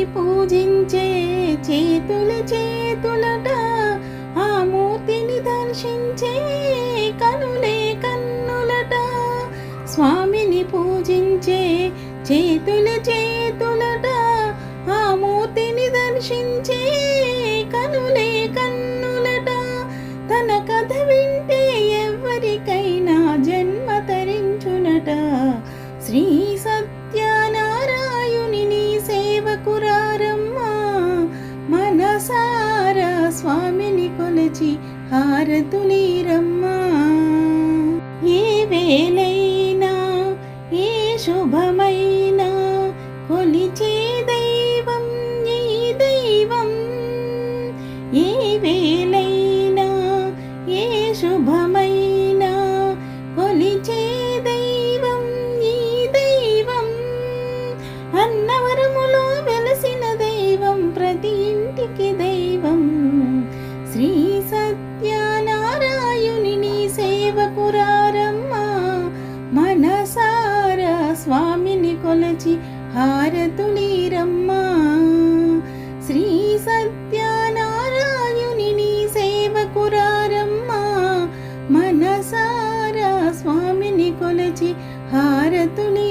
స్వామిని పూజించే చేతుల చేతులట ఆ మూర్తిని దర్శించే కనులే కన్నులట. స్వామిని పూజించే చేతుల చేతులట ఆ మూర్తిని దర్శించే కనులే కన్నులట. తన కథ వింటే ఎవరికైనా మనసారా స్వామిని కొలచి హారతులీరమ్మా. ఏ వేలైనా ఏ శుభమైనా కొలిచే దైవం ఈ దైవం. ఏ వేలైనా ఏ శుభమైనా కళ్ళార స్వామిని కొలచి హారతులీరమ్మా. శ్రీ సత్యనారాయణుని నీ సేవకురారమ్మా మనసారా స్వామిని కొలచి హారతులీ